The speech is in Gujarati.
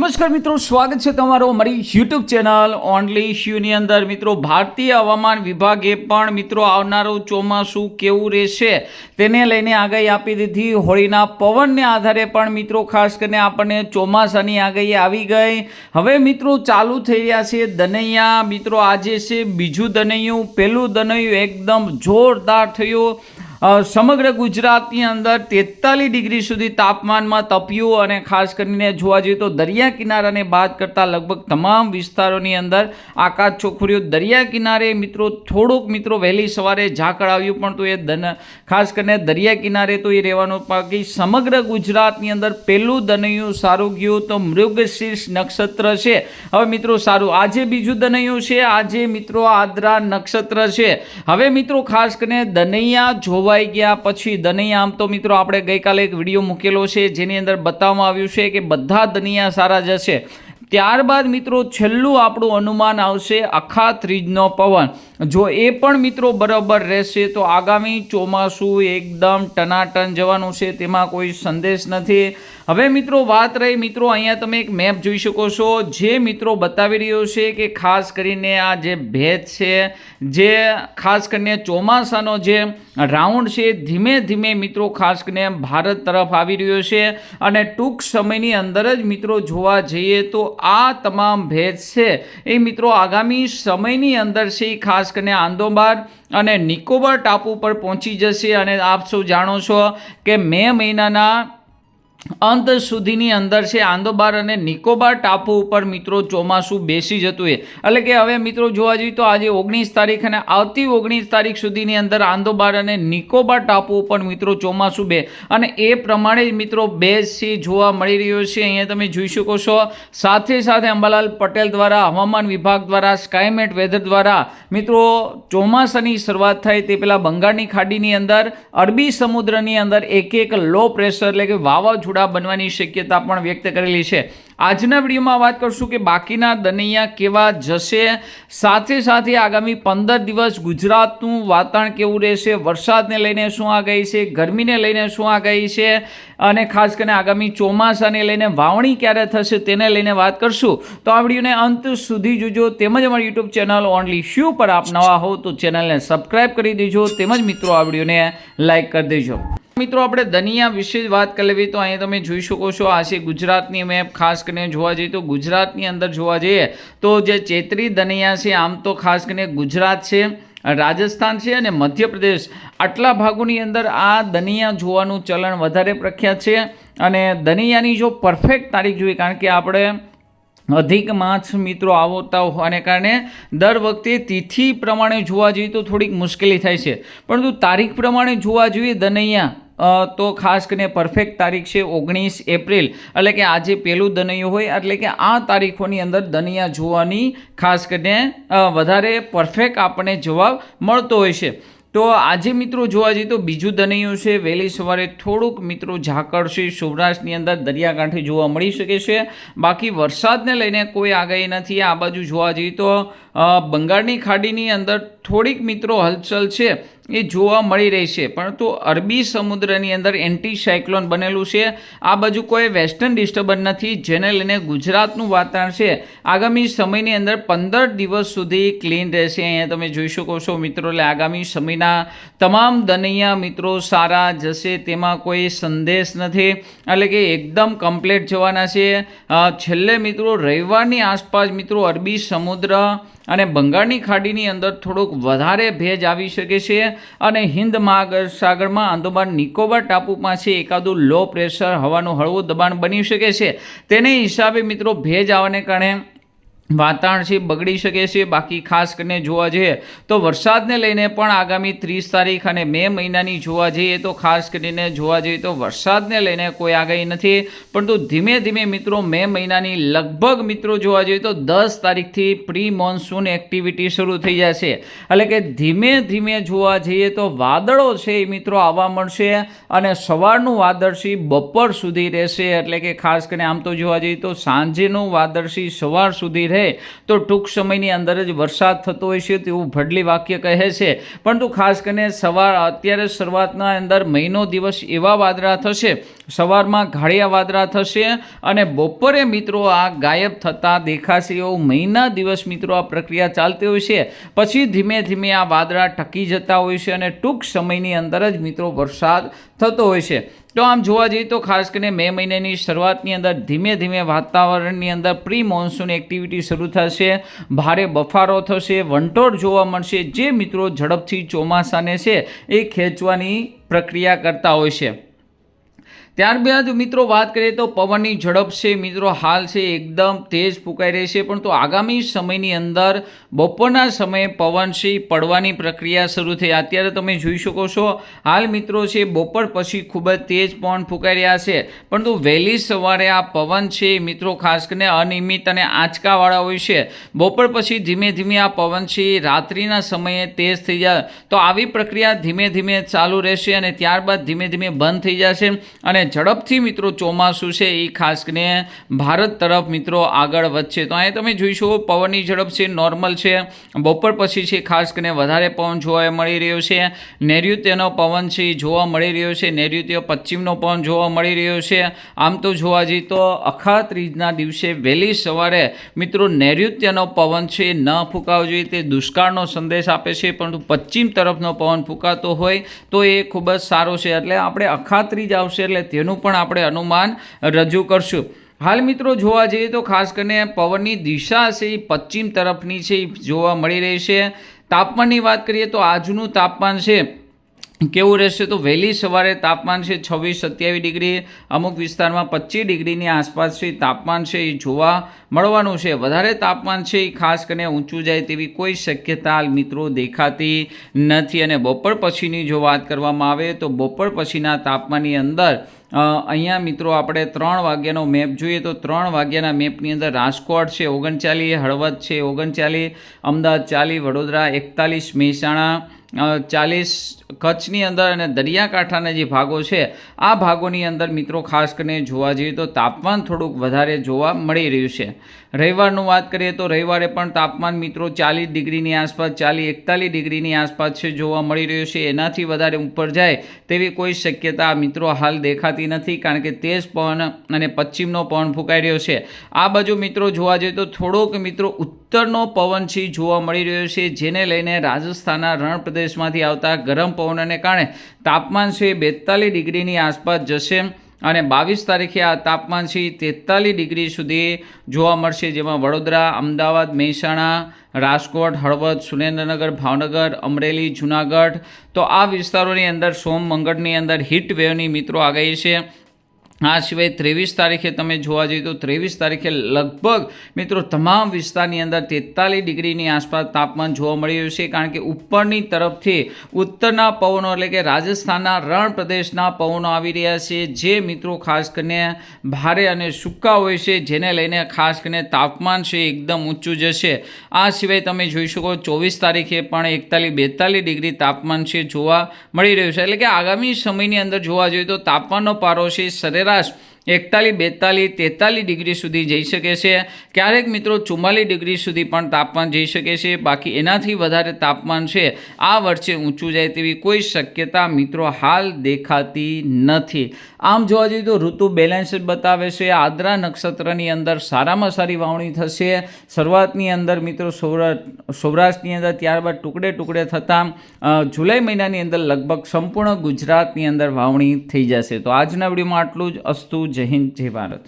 નમસ્કાર મિત્રો, સ્વાગત છે તમારો અમારી યુટ્યુબ ચેનલ ઓનલી શ્યુની અંદર. મિત્રો, ભારતીય હવામાન વિભાગે પણ મિત્રો આવનારું ચોમાસું કેવું રહેશે તેને લઈને આગાહી આપી દીધી. હોળીના પવનને આધારે પણ મિત્રો, ખાસ કરીને આપણને ચોમાસાની આગાહી આવી ગઈ. હવે મિત્રો, ચાલુ થઈ રહ્યા છે દનૈયા. મિત્રો, આજે છે બીજું દનૈયું, પહેલું દનૈયું એકદમ જોરદાર થયું. સમગ્ર ગુજરાતની અંદર તેતાલીસ ડિગ્રી સુધી તાપમાનમાં તપ્યું અને ખાસ કરીને જોવા જઈએ તો દરિયા કિનારાને બાદ કરતાં લગભગ તમામ વિસ્તારોની અંદર આકાશ ચોખુર્યું દરિયા કિનારે મિત્રો થોડોક મિત્રો વહેલી સવારે ઝાકળ આવ્યું, પણ તો એ ખાસ કરીને દરિયા કિનારે તો એ રહેવાનું બાકી સમગ્ર ગુજરાતની અંદર પહેલું દનૈયું સારું ગયું તો મૃગશીર્ષ નક્ષત્ર છે. હવે મિત્રો સારું, આજે બીજું દનૈયું છે, આજે મિત્રો આદ્રા નક્ષત્ર છે. હવે મિત્રો ખાસ કરીને દનૈયા જોવાઈ ગયા પછી દનૈયા આમ તો મિત્રો આપણે ગઈકાલે એક વીડિયો મૂકેલો છે, જેની અંદર બતાવવામાં આવ્યું છે કે બધા દનૈયા સારા જશે. ત્યારબાદ મિત્રો છેલ્લું આપણું અનુમાન આવશે આખા ત્રીજનો પવન. જો એ પણ મિત્રો બરાબર રહેશે, તો આગામી ચોમાસું એકદમ ટનાટન જવાનું છે, તેમાં કોઈ સંદેશ નથી. હવે મિત્રો વાત રહી, મિત્રો અહીંયા તમે એક મેપ જોઈ શકો છો, જે મિત્રો બતાવી રહ્યો છે કે ખાસ કરીને આ જે ભેજ છે, જે ખાસ કરીને ચોમાસાનો જે રાઉન્ડ છે, ધીમે ધીમે મિત્રો ખાસ કરીને ભારત તરફ આવી રહ્યો છે. અને ટૂંક સમયની અંદર જ મિત્રો જોવા જઈએ તો આ તમામ ભેજ છે. એ મિત્રો આગામી સમયની અંદર છે, એ ખાસ કરીને આંદોબાર અને નિકોબાર ટાપુ પર પહોંચી જશે અને આપ સૌ જાણો છો કે મે મહિનાના અંત સુધીની અંદર છે આંદોબાર અને નિકોબાર ટાપુ ઉપર મિત્રો ચોમાસું બેસી જતું એ એટલે કે હવે મિત્રો જોવા જઈએ તો આજે ઓગણીસ તારીખ અને આવતી ઓગણીસ તારીખ સુધીની અંદર આંદોબાર અને નિકોબાર ટાપુ ઉપર મિત્રો ચોમાસું બે. અને એ પ્રમાણે જ મિત્રો બેઝ છે જોવા મળી રહ્યો છે. અહીંયા તમે જોઈ શકો છો. સાથે સાથે અંબાલાલ પટેલ દ્વારા, હવામાન વિભાગ દ્વારા, સ્કાયમેટ વેધર દ્વારા મિત્રો ચોમાસાની શરૂઆત થાય તે પહેલાં બંગાળની ખાડીની અંદર, અરબી સમુદ્રની અંદર એક એક લો પ્રેશર એટલે કે વાવાઝોડા બનવાની શક્યતા પણ વ્યક્ત કરેલી છે. આજના વિડીયોમાં વાત કરશું કે બાકીના દનૈયા કેવા જશે? સાથે સાથે આગામી પંદર દિવસ ગુજરાતનું વાતાવરણ કેવું રહેશે? વરસાદને લઈને શું આગાહી છે? ગરમીને લઈને શું આગાહી છે? અને ખાસ કરીને આગામી ચોમાસાને લઈને વાવણી ક્યારે થશે તેને લઈને વાત કરશું. તો આ વિડીયોને અંત સુધી જોજો. તેમજ અમારી યુટ્યુબ ચેનલ ઓનલી શ્યુ પર આપ નવા હો તો ચેનલને સબસ્ક્રાઈબ કરી દેજો. તેમજ મિત્રો, આ વિડીયોને લાઈક કરી દેજો. મિત્રો, આપણે દનિયા વિશે વાત કરી લેવી તો અહીંયા તમે જોઈ શકો છો, આ છે ગુજરાતની મેપ. ખાસ કરીને જોવા જઈએ તો ગુજરાતની અંદર જોવા જઈએ તો જે ચેતરી દનિયા છે, આમ તો ખાસ કરીને ગુજરાત છે, રાજસ્થાન છે અને મધ્યપ્રદેશ. આટલા ભાગોની અંદર આ દનિયા જોવાનું ચલણ વધારે પ્રખ્યાત છે અને દનિયાની જો પરફેક્ટ તારીખ જોઈએ, કારણ કે આપણે અધિક માસ મિત્રો આવતા હોવાને કારણે દર વખતે તિથિ પ્રમાણે જોવા જઈએ તો થોડીક મુશ્કેલી થાય છે. પરંતુ તારીખ પ્રમાણે જોવા જોઈએ દનૈયા તો ખાસ કરીને પરફેક્ટ તારીખ છે ઓગણીસ એપ્રિલ. એટલે કે આજે પહેલું દનૈયું હોય, એટલે કે આ તારીખોની અંદર દનૈયા જોવાની ખાસ કરીને વધારે પરફેક્ટ આપણને જવાબ મળતો હોય છે. તો આજે મિત્રો જોવા જઈએ તો બીજું દનૈયું છે, વહેલી સવારે થોડુંક મિત્રો ઝાકળ છે, સૌરાષ્ટ્રની અંદર દરિયાકાંઠે જોવા મળી શકે છે. બાકી વરસાદને લઈને કોઈ આગાહી નથી. આ બાજુ જોવા જઈએ તો બંગાળની ખાડીની અંદર થોડીક મિત્રો હલચલ છે. એ જોવા મળી રહી છે. પરંતુ અરબી સમુદ્રની અંદર એન્ટી સાયક્લોન બનેલું છે. આ બાજુ કોઈ વેસ્ટર્ન ડિસ્ટર્બન્સ નથી, જેને લઈને ગુજરાતનું વાતાવરણ છે. આગામી સમયની અંદર પંદર દિવસ સુધી ક્લીન રહેશે. અહીંયા તમે જોઈ શકો છો મિત્રો, એટલે આગામી સમયના તમામ દનૈયા મિત્રો સારા જશે, તેમાં કોઈ સંદેશ નથી. એટલે કે એકદમ કમ્પ્લેટ જવાના છે. છેલ્લે મિત્રો, રવિવારની આસપાસ મિત્રો અરબી સમુદ્ર અને બંગાળની ખાડીની અંદર થોડોક વધારે ભેજ આવી શકે છે અને હિન્દ મહાસાગરમાં અંદમાન નિકોબાર ટાપુ પાસે એકાદું લો પ્રેશર હવાનું હળવું દબાણ બની શકે છે. તેને હિસાબે મિત્રો ભેજ આવવાને કારણે વાતાવરણ છે બગડી શકે છે, બાકી ખાસ કરીને જોવા જઈએ તો વરસાદને લઈને પણ આગામી ત્રીસ તારીખ અને મે મહિનાની જોવા જઈએ તો ખાસ કરીને જોવા જઈએ તો વરસાદને લઈને કોઈ આગાહી નથી. પરંતુ ધીમે ધીમે મિત્રો મે મહિનાની લગભગ મિત્રો જોવા જઈએ તો દસ તારીખથી પ્રી મોન્સૂન એક્ટિવિટી શરૂ થઈ જશે. એટલે કે ધીમે ધીમે જોવા જઈએ તો વાદળો છે એ મિત્રો આવવા મળશે અને સવારનું વાદળશી બપોર સુધી રહેશે. એટલે કે ખાસ કરીને આમ તો જોવા જઈએ તો સાંજેનું વાદળશી સવાર સુધી રહે રહે તો ટૂંક સમયની અંદર જ વરસાદ થતો હોય છે તેવું ભડલી વાક્ય કહે છે. પરંતુ ખાસ કરીને સવાર, અત્યારે શરૂઆતના અંદર મહિનો દિવસ એવા વાદળા થશે. સવારમાં ઘાળિયા વાદળા થશે અને બપોરે મિત્રો આ ગાયબ થતા દેખાશે એવું મહિના દિવસ મિત્રો આ પ્રક્રિયા ચાલતી હોય છે. પછી ધીમે ધીમે આ વાદળા ટકી જતા હોય છે અને ટૂંક સમયની અંદર જ મિત્રો વરસાદ થતો હોય છે. તો આમ જોવા જઈએ તો ખાસ કરીને મે મહિનાની શરૂઆતની અંદર ધીમે ધીમે વાતાવરણની અંદર પ્રી મોન્સૂન એક્ટિવિટી શરૂ થશે. ભારે બફારો થશે, વંટોળ જોવા મળશે. જે મિત્રો ઝડપથી ચોમાસાને છે એ ખેંચવાની પ્રક્રિયા કરતા હોય છે. ત્યારબાદ મિત્રો વાત કરીએ તો પવનની ઝડપ છે, મિત્રો હાલ છે એકદમ તેજ ફૂંકાઈ રહી છે તો આગામી સમયની અંદર બપોરના સમયે પવન છે પડવાની પ્રક્રિયા શરૂ થઈ. અત્યારે તમે જોઈ શકો છો, હાલ મિત્રો છે બપોર પછી ખૂબ જ તેજ પવન ફૂંકાઈ રહ્યા છે, પરંતુ વહેલી સવારે આ પવન છે મિત્રો ખાસ કરીને અનિયમિત અને આંચકાવાળા હોય છે. બપોર પછી ધીમે ધીમે આ પવન છે રાત્રિના સમયે તેજ થઈ જાય. તો આવી પ્રક્રિયા ધીમે ધીમે ચાલુ રહેશે અને ત્યારબાદ ધીમે ધીમે બંધ થઈ જશે અને ઝડપથી મિત્રો ચોમાસું છે, એ ખાસ કરીને ભારત તરફ મિત્રો આગળ વધશે. તો અહીં તમે જોઈશો પવનની ઝડપ છે, નોર્મલ છે. બપોર પછી છે, ખાસ કરીને વધારે પવન જોવા મળી રહ્યો છે. નૈઋત્યનો પવન છે જોવા મળી રહ્યો છે. નૈઋત્ય પશ્ચિમનો પવન જોવા મળી રહ્યો છે. આમ તો જોવા જઈએ તો અખાત્રીજના દિવસે વહેલી સવારે મિત્રો નૈઋત્યનો પવન છે ન ફૂંકાવો જોઈએ. તે દુષ્કાળનો સંદેશ આપે છે, પરંતુ પશ્ચિમ તરફનો પવન ફૂંકાતો હોય તો એ ખૂબ જ સારો છે. એટલે આપણે અખાત્રીજ આવશે, એટલે તેનું પણ આપણે અનુમાન રજૂ કરશું. હાલ મિત્રો જોવા જઈએ તો ખાસ કરીને પવનની દિશા છે એ પશ્ચિમ તરફની છે, એ જોવા મળી રહી છે. તાપમાનની વાત કરીએ તો આજનું તાપમાન છે કેવું રહેશે તો વહેલી સવારે તાપમાન છે છવ્વીસ સત્યાવીસ ડિગ્રી, અમુક વિસ્તારમાં પચીસ ડિગ્રીની આસપાસ છે, તાપમાન છે એ જોવા મળવાનું છે. વધારે તાપમાન છે એ ખાસ કરીને ઊંચું જાય તેવી કોઈ શક્યતા મિત્રો દેખાતી નથી. અને બપોર પછીની જો વાત કરવામાં આવે તો બપોર પછીના તાપમાનની અંદર અહીંયા મિત્રો આપણે ત્રણ વાગ્યાનો મેપ જોઈએ તો ત્રણ વાગ્યાના મેપની અંદર રાજકોટ છે ઓગણચાલીસ, હળવદ છે ઓગણચાલીસ, અમદાવાદ ચાલીસ, વડોદરા એકતાલીસ, મહેસાણા ચાલીસ કચ્છની અંદર અને દરિયાકાંઠાના જે ભાગો છે, આ ભાગોની અંદર મિત્રો ખાસ કરીને જોવા જઈએ તો તાપમાન થોડુંક વધારે જોવા મળી રહ્યું છે. રવિવારનું વાત કરીએ તો રવિવારે પણ તાપમાન મિત્રો ચાલીસ ડિગ્રીની આસપાસ ચાલી એકતાલીસ ડિગ્રીની આસપાસ છે જોવા મળી રહ્યું છે. એનાથી વધારે ઉપર જાય તેવી કોઈ શક્યતા મિત્રો હાલ દેખાતી નથી કારણ કે તેજ પવન અને પશ્ચિમનો પવન ફૂંકાઈ રહ્યો છે. આ બાજુ મિત્રો જોવા જઈએ તો થોડોક મિત્રો ઉત્તરનો પવન છે જોવા મળી રહ્યો છે જેને લઈને રાજસ્થાનના રણ પ્રદેશમાંથી આવતા ગરમ પવનને કારણે તાપમાન છે બેતાલીસ ડિગ્રીની આસપાસ જશે. અને બાવીસ તારીખે આ તાપમાન છે તેતાલીસ ડિગ્રી સુધી જોવા મળશે, જેમાં વડોદરા, અમદાવાદ, મહેસાણા, રાજકોટ, હળવદ, સુરેન્દ્રનગર, ભાવનગર, અમરેલી, જુનાગઢ. તો આ વિસ્તારોની અંદર સોમ, મંગળની અંદર હીટ વેવની મિત્રો આગાહી છે. આ સિવાય ત્રેવીસ તારીખે તમે જોવા જઈએ તો ત્રેવીસ તારીખે લગભગ મિત્રો તમામ વિસ્તારની અંદર તેતાલીસ ડિગ્રીની આસપાસ તાપમાન જોવા મળી રહ્યું છે કારણ કે ઉપરની તરફથી ઉત્તરના પવનો એટલે કે રાજસ્થાનના રણ પ્રદેશના પવનો આવી રહ્યા છે, જે મિત્રો ખાસ કરીને ભારે અને સૂકા હોય છે, જેને લઈને ખાસ કરીને તાપમાન છે એકદમ ઊંચું જશે. આ સિવાય તમે જોઈ શકો ચોવીસ તારીખે પણ એકતાલીસ બેતાલીસ ડિગ્રી તાપમાન છે જોવા મળી રહ્યું છે. એટલે કે આગામી સમયની અંદર જોવા જોઈએ તો તાપમાનનો પારો છે, સરેરાશ abraço. એકતાલીસ, બેતાલીસ, તેતાલીસ ડિગ્રી સુધી જઈ શકે છે. ક્યારેક મિત્રો ચુમ્માલીસ ડિગ્રી સુધી પણ તાપમાન જઈ શકે છે. બાકી એનાથી વધારે તાપમાન છે. આ વર્ષે ઊંચું જાય તેવી કોઈ શક્યતા મિત્રો હાલ દેખાતી નથી. આમ જોવા જઈએ તો ઋતુ બેલેન્સ બતાવે છે. આદ્રા નક્ષત્રની અંદર સારામાં સારી વાવણી થશે. શરૂઆતની અંદર મિત્રો સૌરાષ્ટ્ર, સૌરાષ્ટ્રની અંદર ત્યારબાદ ટુકડે ટુકડે થતાં જુલાઈ મહિનાની અંદર લગભગ સંપૂર્ણ ગુજરાતની અંદર વાવણી થઈ જશે. તો આજના વિડીયોમાં આટલું જ. અસ્તુ જય હિન્દ જય ભારત.